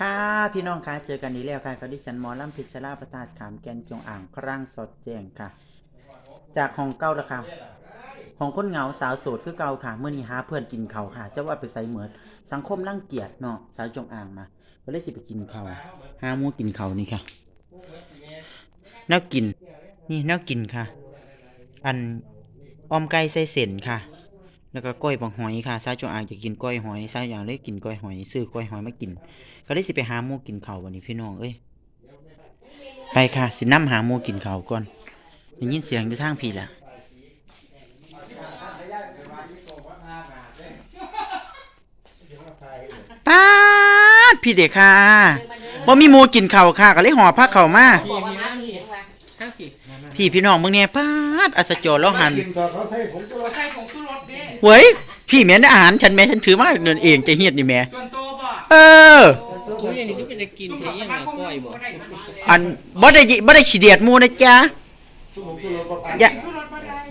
ค่ะพี่น้องคะเจอกันอีกแล้วค่ะกับดิฉันหมอลำพิชราประทาดขามแกนจงอ่างครั่งสดแจ้งค่ะ จากห้องเก้าละค่ะห้องคนเหงาสาวโสดคือเก่าค่ะเมื่อนี้หาเพื่อนกินเขาค่ะเจ้าว่าไปใส่เหมือดสังคมรังเกียจเนาะสาวจงอ่างมาก็เลยสิไปกินเขาหาหมูกินเขานี่ค่ะแนวกิน นี่แนวกินค่ะ อันออมไก่ใส่เส้นค่ะ แล้วก็ก้อยบักหอยค่ะสาจงอ่างจะกินก้อยหอยสาอย่างเลยกินก้อยหอยซื้อก้อยหอยมากิน ก็ได้สิไปหาหมูกินเขาวันนี้พี่น้องเอ้ยไปค่ะสิน้ำหาหมูกินเขาก่อนได้ยินเสียงอยู่ทางพี่แหละป้าดพี่เด็กค่ะบ่มีหมูกินเขาค่ะ ก็เลยห่อผ้าเขามาบอกว่าน้ำนี่เห็นว่าข้างพี่พี่น้องเบิ่งเนี่ยป้าดอัศจรแล้วหัน กินก่อนเขาใส่ผมก็ใส่ผงชูร เว้ยพี่แม่นอาหารฉันแม่ฉันถือมาเดินเองจะเฮียดนี่แม่ส่วตัวบ่เอออ่านี้ได้อันบ่ได้บ่ได้ฉีดเดียดมูนะจ๊ะย่า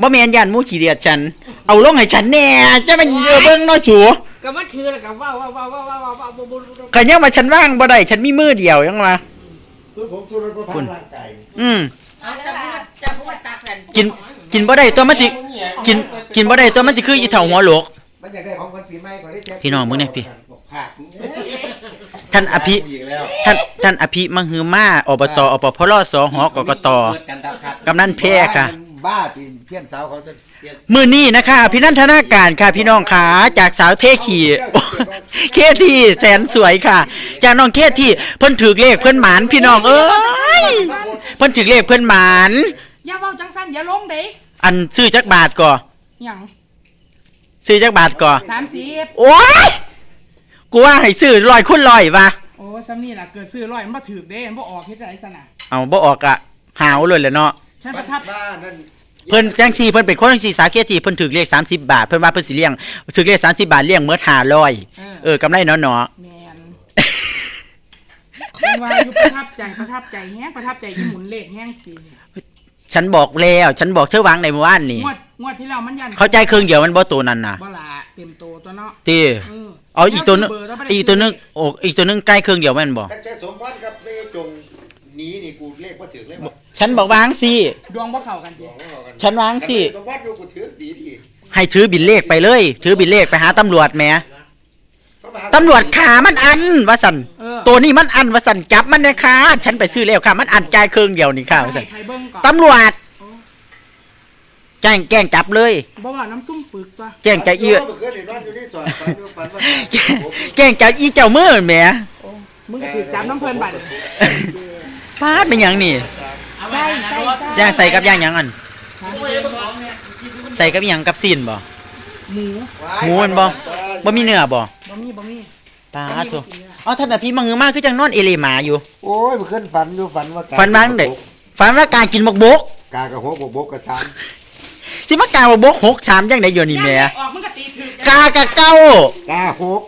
บ่แม่นย่านมูฉีดเดียดฉัน เอาลงให้ฉันแน่จะมันเยอะเบิ่งน้อยชัวก็มาถือแล้วก็ว้าวว้าวว้าวว้าวว้าวว้าวบ่บ่ขยังมาฉันว่างบ่ได้ฉันมีมือเดียวยังวะ ผมทุรนทุรายร่างกาย อืมอจับ่จะบ่ตักกัน กินบ่ได้ตัวมันสิกินกินบ่ได้ตัวมันสิคืออีเฒ่าหัวโหลก มันอยากได้ของคนปีใหม่ก่อนได้แจ๊พี่น้องมึงเนี่ยพี่ผักท่านอภิอีกแล้วท่านท่านอภิมังฮือมาอบตอปพลสหกกตกำนันแพ้ค่ะ บ้าจีนเพี้ยนสาวเขาจะเพี้ยนมือนี้นะคะพี่นันทนาการค่ะพี่น้องขาจากสาวเทขี่เคที่แสนสวยค่ะ จากน้องเคที่เพิ่นถือเลขเพิ่นหมานพี่น้องเอ้ยเพิ่นถือเลขเพิ่นหมาน อย่าเว้าจังซั่นอย่าลงเด้อันซื้อจักบาทก่อหยังซื้อจักบาทก่อ30โอ้ยกูว่าให้ซื้อร้อยคุณร้อยว่ะโอ้ซ้ำนี่ล่ะเกิดซื้อร้อยมันบ่ถูกเด้มันบ่ออกเฮ็ดไรซั่นน่ะเอาบ่ออกอะหาวเลยแหละเนาะฉันประทับบ้านั่นเพิ่นจังซี่เพิ่นเป็นคนจังซี่สาเคที่เพิ่นถือเลข30 บาท เพิ่นว่าเพิ่นสิเลี้ยงถือเลข30 บาทเลี้ยงเมื่อ500เออเออกำไรเนาะเนาะแม่นมันว่าอยู่ประทับใจประทับใจแฮงประทับใจอีหมุนเลขแฮงสิ ฉันบอกแล้ว ฉันบอกเธอวางในเมื่อวานนี่ งวดงวดที่แล้วมันยันเข้าใจเครื่องเดียวมันบ่ตัวนั้นน่ะบ่ล่ะเต็มโตตัวเนาะตีเออเอาอีกตัวนึงเบร์แล้วบ่ได้อีกตัวนึงโอ้อีกตัวนึงใกล้เครื่องเดียวแม่นบ่ตั้งแต่สมพันธ์กับเมจงหนีนี่กูเลขว่าถือเลขว่าฉันบอกวางสิ ดวงบ่เข้ากันเด้ฉันวางสิ สมพันธ์ดูกูถือดีดีให้ถือบินเลขไปเลย ถือบินเลขไปหาตำรวจแหมเขามาหาตำรวจขามันอันว่าสันเออตัวนี้มันอันว่าสันจับมันนะค่ะฉันไปซื้อแล้วค่ะ มันอันจ่ายเครื่องเดียวนี่ค่ะว่าสันให้ไผเบิ่ง ก่อนตำรวจแจ้งแจ้งจับเลย บ่ว่าน้ำซุ่มปึกตัวแจ้งจะเอื้อเมื่อคืนเห็นนอนอยู่ที่สอนฝันอยู่ฝันว่าแจ้งจับอีเจ้ามือแหมมึงก็ถือจับน้ำเพิ่นบัดพาดเป็นหยังนี่ใส่ใส่ย่างใส่กับย่างหยังอัน ใส่กับหยังกับซีนบ่หมูหมูมันบ่บ่มีเนื้อบ่บ่มีบ่มีปาดตัวเอาท่านน่ะพี่มังงือมากคือจังนอนเอเลหมาอยู่ โอ้ยเมื่อคืนฝันอยู่ฝันว่าฝันวางเด็ก ฝันว่าการกินบกบก กากระโหกบกบกกระซานสิมาการบกบกหกสามยังไดอยู่นี่แหม่ย่างออกมึงก็ตีถือกากะเก้ากาหก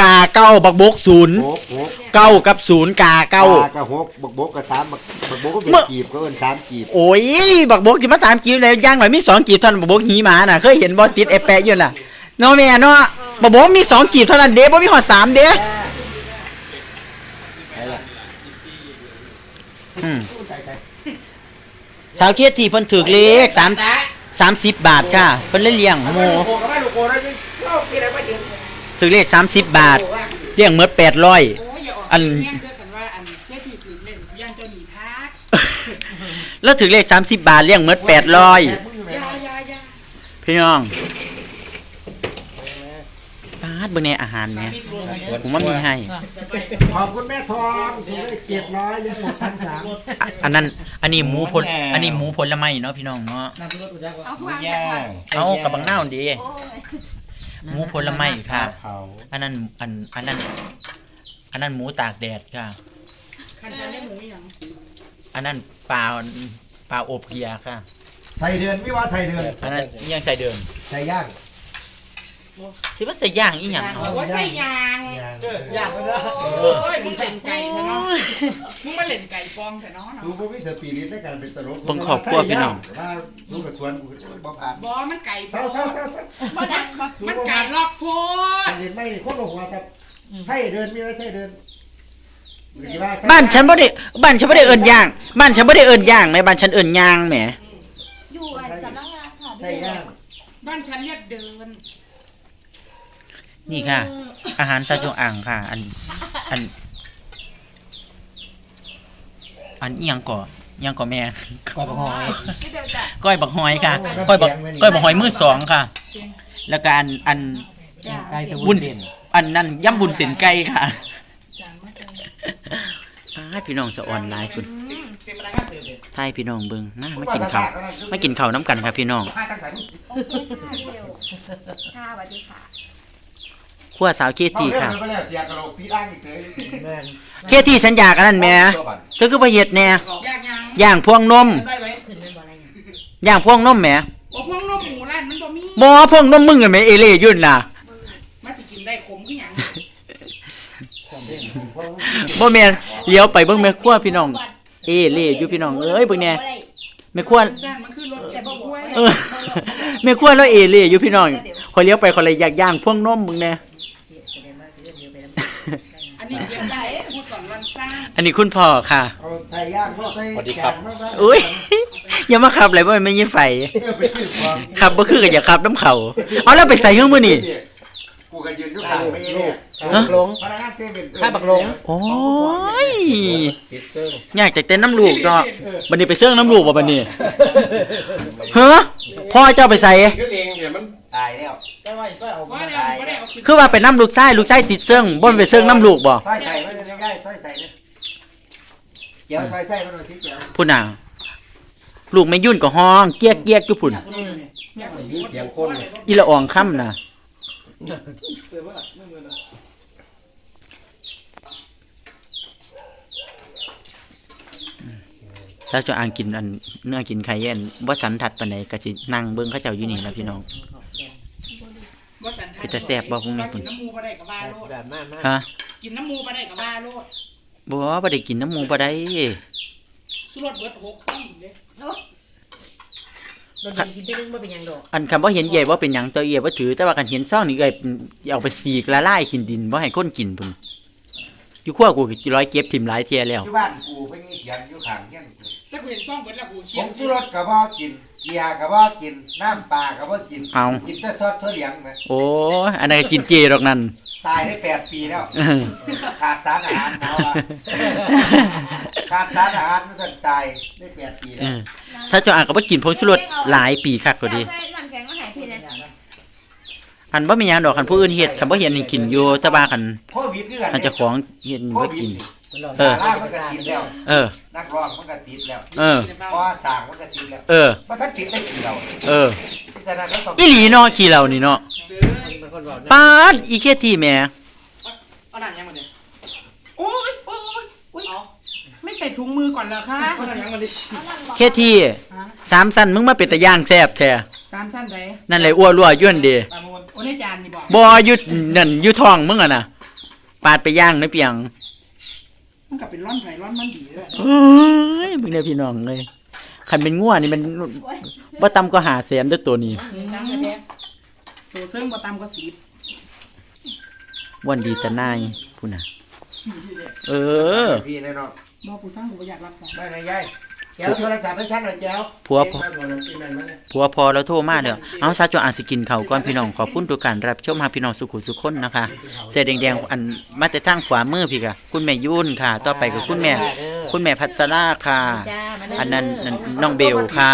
กาเก้าบักบกศูนย์หกหกเก้ากับศูนย์กาเก้า กระหกบกบกกระสามบักบักบกก็เป็นเมื่อ กีบก็เป็นสามกีบโอ้ยบักบกสิมาสามกีบแล้วย่างหน่อยมีสองกีบเท่านั้นบักบกหีหมาน่ะเคยเห็นบ่ติดไอ้แปะอยู่น่ะเนาะแม่เนาะบักบกมีสองกีบเท่านั้นเด้บ่มีหอดสามเด้ อืม สาวเคสที่เพิ่นถือเลขสามสามสิบบาทค่ะเพิ่นเลยเลี้ยงหมูโกก็ไม่ลูกโกได้ไหมถือเลขสามสิบบาทเลี้ยงเมื่อแปดร้อยโอ้ยอย่าออกอันเที่ยงเด้อกันว่าอันแค่ที่ถือเล่นย่างเจ้าหนีทักแล้วถือเลขสามสิบบาทเลี้ยงเมื่อแปดร้อยยายายาพี่น้องปาด เบอร์ในอาหารแหม่ผมว่ามีให้ ขอบคุณแม่ทองที่ได้เจ็ดร้อยยังหมดพันสามอะอันนั้น อันนี้หมูผล อันนี้หมูผลไม้เนาะพี่น้องเนาะ เอาความย่างเอากับบางหน้าดีหมูผลไม้ค่ะเผาอันนั้น อัน อันนั้น อันนั้นหมูตากแดดค่ะ คันจะได้หมูหยังอันนั้นปลา ปลาอบเกียค่ะ ใส่เดือนไม่ว่าใส่เดือนอันนั้นยังใส่เดิมใส่ย่าง ที่ว่าใส่ย่างอีหยังเอาโอ้ยใส่ยางย่างโอ้ยมึงเล่นไก่เถอะเนาะมึงมาเล่นไก่ปลอมเถอะเนาะดูพวกวิสปีริตในการเป็นตลกเบิ่งครอบครัวพี่น้องถ้าลูกกับสวนกูบอกอ่านบอมันไก่เศร้าเศร้าเศร้าเศร้ามันนะมันไก่ลอกโพดอันนี้ไม่โคตรหัวครับใส่เดินมีไว้ใส่เดินบ้านฉันบ่ได้บ้านฉันบ่ได้เอิ้นย่าง บ้านฉันบ่ได้เอิ้นย่างแหมบ้านฉันเอิ้นย่างแหมอยู่อันสำนักงานค่ะใช่ย่างบ้านฉันเรียกเดิน นี่ค่ะ อาหารซาจงอ่างค่ะ อัน อัน อันอีหยังก่ออีหยังก่อแม่ ก้อยบ่หอยพี่เบลจ้ะก้อยบักหอยค่ะ ก้อยบักก้อยบักหอยมือสองค่ะ แล้วก็อันอันจ้ะไก่ตะวุ้วุ้นนเส้นอันนั้นย่ำบุญเส้นไก่ค่ะจ้ะมาเซ็นอ้ายพี่น้องสะอ่อนหลายคุณเป็นพนักงานเสิร์ฟเลยทายพี่น้องเบิ่งมามากินข้าวมากินข้าวน้ำกันครับพี่น้อง ค่าตั้งสายโอเคค่ะพี่เบลค่ะสวัสดีค่ะ ขั้วสาวเคทีค่ะเรื่องเสียกระโหลกพี่ร่างอีกเสือแม่นเคทีสัญญากันนั่นแหม่เธอคือบ่เฮ็ดแหน่ยากยังย่างพวงนมได้ไหมขึ้นเป็นบ่อะไรหยังย่างพวงนมแหมโอ้พวกนมหมูร้านมันบ่มีหมอพวงนมมึงอะแหม่เอเล่ยุ่นน่ะมันสิกินได้ขมคือหยังบ่แม่นเลี้ยวไปเบิ่งแม่ครัวพี่น้อง เอเล่อยู่พี่น้องเอ้ยเบิ่งแหน่แม่ครัวจ้านมันคือรถแต่บ่กล้วยเออแม่ครัวแล้วเอเล่อยู่พี่น้องขอยเลี้ยวไปขอยเลยอยากย่างพวงนมมึงแน่ แสดงว่าสิเรียนเดียวไปนำ อั นนี้เรียกได้ผู้สอนวันสร้างอันนี้คุณพ่อค่ะ เอาใส่ย่างก็ใส่แกงมาใส่อุ้ย อย่ามาขับเลยว่ามันไม่ยินไฟไปซื้อของขับบ่คือก็อย่าขับน้ำเขาเอาแล้วไปใส่เครื่องมือนี่ กูก็ยืนอยู่ข้างไม่ลูเนี่ยกบักหลงพนักงานเซเว่นข้าบักหลงโอ้ยปิดเซิงอยากจะเต้นน้ำลูกเนาะบัดนี้ไปเสื่องน้ำลูกบ่บัดนี้เฮ้อพ่อเจ้าไปใส่ ก็เองเนี่ยมันตายแล้ว แต่ว่าซอยเอาว่าเดี๋ยวบ่ได้เอาขึ้นคือว่าไปน้ำลูกไส้ลูกไส้ติดเสื่องบ่ไปเสื่องน้ำลูกบ่ซอยใส่ไม่ได้ได้ซอยใส่เนี่ยเกี่ยวซอยใส่มาหน่อยสิเกี่ยวพุ่นน่ะลูกไม่ยุ่นก็ห้องเกียกเกียกอยู่พุ่นเสียงคนอีละอองค่ำน่ะซาจออ่างกินอันเนื้อกินไข่เย็นบ่สันทัดปานใดก็สินั่งเบิ่งเขาเจ้าอยู่นี่ล่ะพี่น้องบ่สันทัด เป็นตาแซ่บบ่พวกนี้กินน้ำมูบ่ได้กับบ้าโลดแบบมากมากฮะกินน้ำมูบ่ได้กับบ้าโลดบ่บ่ได้กินน้ำหมูบ่ได้สุรสเบิดหกซ่องเด้โดนกินกินได้นึงบ่เป็นหยังดอกอันคำว่าเห็นใหญ่ว่าเป็นหยังตัวเอียว่าถือแต่ว่ากันเห็นซ่องนี่ก็เอาไปสีกละลายขินดินบ่ให้คนกินพุ่น อยู่ขั้วกูก็ร้อยเก็บถิ่มหลายเที่ยแล้วอยู่บ้านกูไปงี้เขียนอยู่ข้างเงี้ยถ้ากูเห็นซ่องเบิดแล้วกูเขีผยนงชูรสกับบ่กินเกียร์กับบ่กินน้ำปลากับบ่กิน เอากินแต่ซอสเฉลียงไหมโอ้ยอันนั้นก็กินเจดอกนั่นตายได้แปดปีแล้ว เออขาดสารอาหารหมอว่าขาดสารอาหารมันสั่นตายได้แปดปีเอแล้วอถ้าเจ้าอ่างก็บ่กินผงชูรสหลายปีคักก็ดี ใส่น้ำแข็งมาใหายพี่เนี่ย อันบ่มีหยังดอกคันผู้อื่นเฮ็ดคันบ่เห็นนี่กินอยู่แต่ว่าคันโควิดคือกันคันเจ้าของเฮ็ดโคบ่วิดกินนี่มันลองเออ ดารามันก็ติดแล้ว เออ นักร้องมันก็ติดแล้วเออพอสร้างมันก็ติดแล้วเออ มันถ้าติดได้กี่เราเออ พิจารณาแล้วต้องอีหลีเนาะขี้เหล่านี่เนาะซื้อมันคนบอกนะปาดอีเคที่แหม่เอาหนังยังมาดิโอ้ยโอ้ยโอ้ยโอ้ยเอาไม่ใส่ถุงมือก่อนเหรอคะ เอาหนังยังมาดิเคที่สามสั้นมึงมาเป็นตะย่างแซ่บแท้ สามชั้นไหนนั่นเลยอ้วนรั่วย่วนเดโอ้ในจานนี่บอกบ่อยุดนั่นอยุท้องมึงอะน่ะ ปาดไปย่างในเปียงมันก็เป็นร่อนไผ่ร่อนมันดีด้วยเอ้ยมึงเนี่ยพี่น้องเลยคันเป็นง่วนี่มันบ่ต่ำก็หาแสนเด้วยตัวนี้น้ำกระเด็ตัวเซิงบ่ตามก็สีบวันดีตะนายพูดน่ะ เออ พี่แน่นอนบ่กูสร้างกูบ่อยากรับสายไม่นะยาย แก้วโทรศัพท์ให้ฉันหน่อยแก้วผัวพอผัวพอแล้วโทรมาเด้อเอาซาจออ่านสิกินข้าวก่อนพี่น้องขอบคุณทุกการรับชมหาพี่น้องสุขุสุขคนนะคะเสื้อแดงๆอันมาแต่ทางขวามือพี่ค่ะ คุณแม่ยุ่นค่ะ ต่อไปกับคุณแม่ คุณแม่พัสราค่ะ จ้ามาอันนั้นอันน้องเบลค่ะ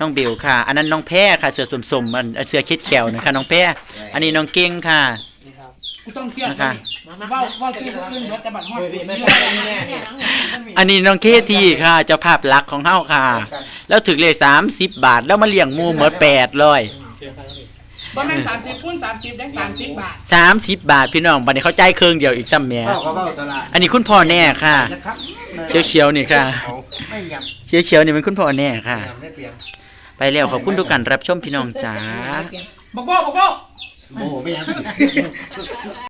น้องเบลค่ะ อันนั้นน้องแพ้ค่ะ เสือสมๆอันเสือเค็ดแขวนะคะน้องแพ้อันนี้น้องเก่งค่ะ กูต้องเครียดนะคะ เว้าเว้าคือบ่ขึ้นรถแต่บัดฮอดเฮ้ยพี่ไม่ไม่ได้ได้แม่เนี่ยอันนี้น้องเคที่ค่ะเจ้าภาพหลักของเฮาค่ะ แล้วถึงเลย30 บาท แล้วมาเลี้ยงหมูเหมือ800 บ่แม่น30คูณ30ได้30บาท30 บาทพี่น้องบัดนี้เขาจ่ายเครื่องเดียวอีกซ้ำแหม่เบ้าก็เบ้าตลาดอันนี้คุณพ่อแน่ค่ะ นะครับเชียวๆนี่ค่ะเอาไม่ยเชียวๆนี่เป็นคุณพ่อแน่ค่ะำยำไม่เปลี่ยนไปแล้วขอบคุณทุกการรับชมพี่น้องจ๋าบอกบ่บอกบ่โอ้โหไม่ยำ